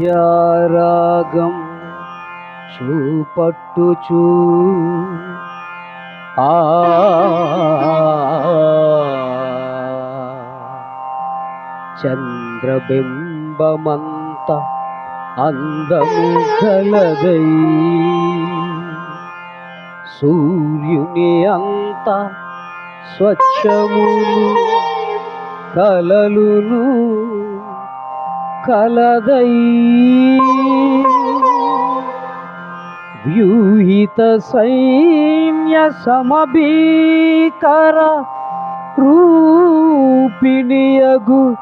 విద్యారాగం చూపట్టుచూ. ఆ. చంద్రబింబమంత అందము కలదై సూర్యుని అంత స్వచ్ఛములు కలలును కలదై. వ్యూహిత సైన్య సమభీకర రూపిణియగు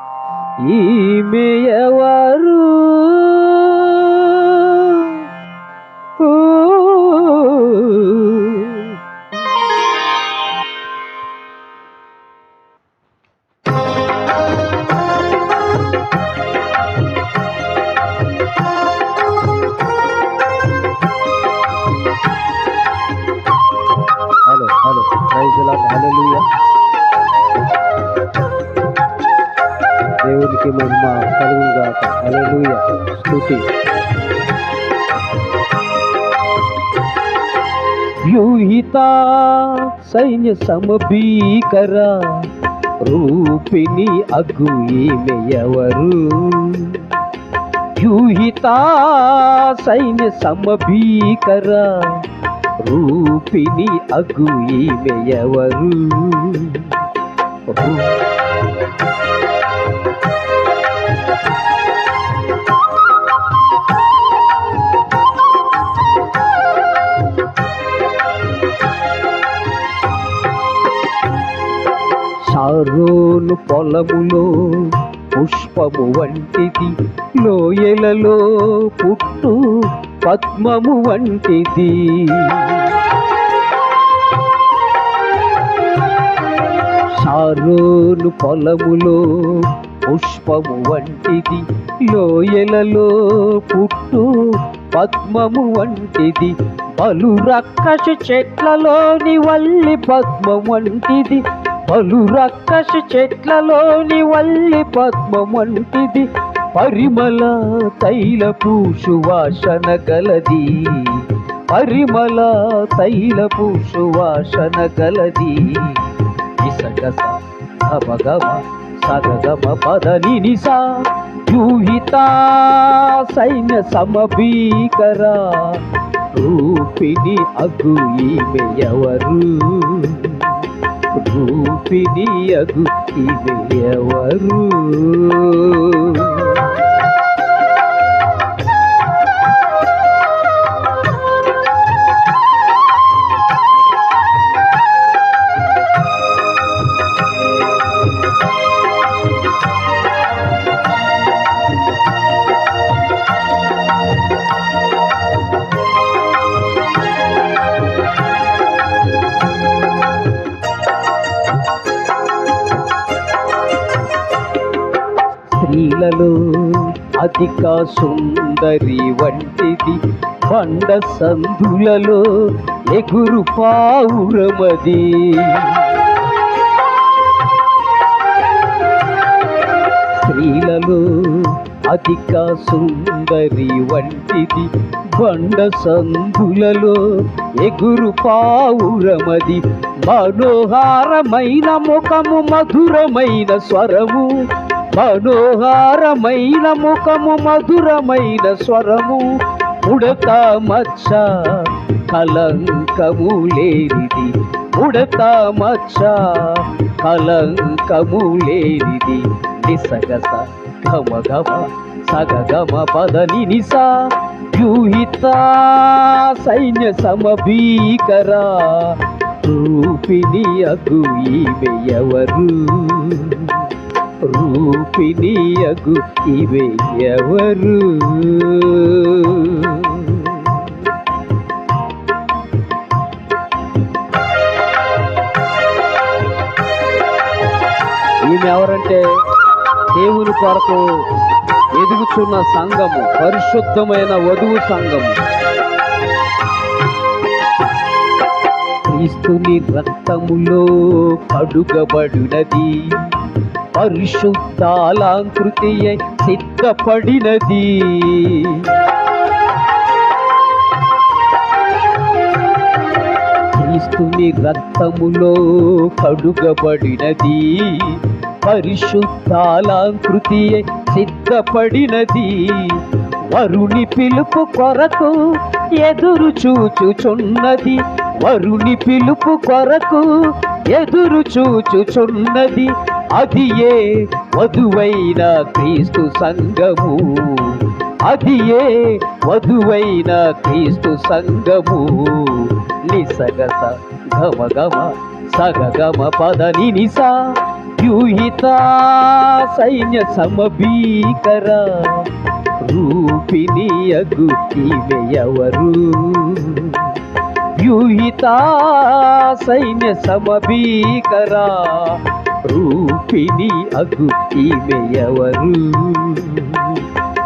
ఈమె ఎవరు? దేవునికి మహిమ కలుగుగాక గాక స్థుతి స్తుతి వ్యూహిత సైన్య సమభీకర రూపిణి అగ్గు ఈమె ఎవరు వ్యూహిత సైన్య సమభీకర రూపిణి అగ్గు ఈమె Oh. పొలములో పుష్పము వంటిది లోయలలో పుట్టు పద్మము వంటిది. షారోను పొలములో పుష్పము వంటిది లోయలలో పుట్టు పద్మము వంటిది. పలు రక్కసు చెట్లలోని వల్లి పద్మం వంటిది. పలు రక్కస చెట్లలోని వల్లి పద్మమంటిది పరిమళ తైల పూసు వాసన గలది. పరిమళ తైల పూసు వాసన గలది. ఇసగస గమ సగగమ పదని నిసా యూహిత సైన్య సమభీకర రూపిణి అగు ఈమె ఎవరు రూపిణి అగు కలలు అధిక సుందరి వంటిది. బండ సందులలో ఎగురు పావురమది. స్త్రీలలో అధిక సుందరి వంటిది. బండ సందులలో ఎగురు పావురమది. మనోహారమైన ముఖము మధురమైన స్వరము. మనోహారమైన ముఖము మధురమైన స్వరము ఉడత మచ్చ కలంకము లేనిది. ఉడత మచ్చ కలంకము లేనిది. నిసగస గమ గమ సగ పదని నిస వ్యూహిత సైన్య సమభీకర రూపిణి అగు ఈమె ఎవరు రూపిణియగు ఇవే ఎవరు? ఈమె ఎవరంటే దేవుని కొరకు ఎదుగుచున్న సంఘము పరిశుద్ధమైన వధువు సంఘము. క్రీస్తుని రక్తములో కడుగబడినది పరిశుద్ధాలాంకృతి సిద్ధపడినది క్రీస్తుని రక్తములో కడుగబడినది పరిశుద్ధాలాంకృతి సిద్ధపడినది వరుని పిలుపు కొరకు ఎదురు చూచుచున్నది వరుని పిలుపు కొరకు ఎదురు చూచుచున్నది అది ఏ వధువైన క్రీస్తు సంగము అది ఏ వధువైన క్రీస్తు సంగము నిసగస గమ గమ సగ గమ పద నినిస వ్యూహిత సైన్య సమభీకర రూపిణి అగుతివెయవరు ఈమె వ్యూహిత సైన్య సమభీకర రూపిణి అగు ఈమె ఎవరు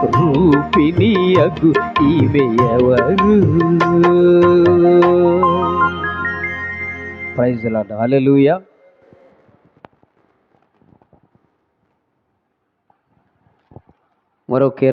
రూపిణి అగు ఈమె ఎవరు ప్రైజ్ లాడ్. హల్లెలూయా. మరో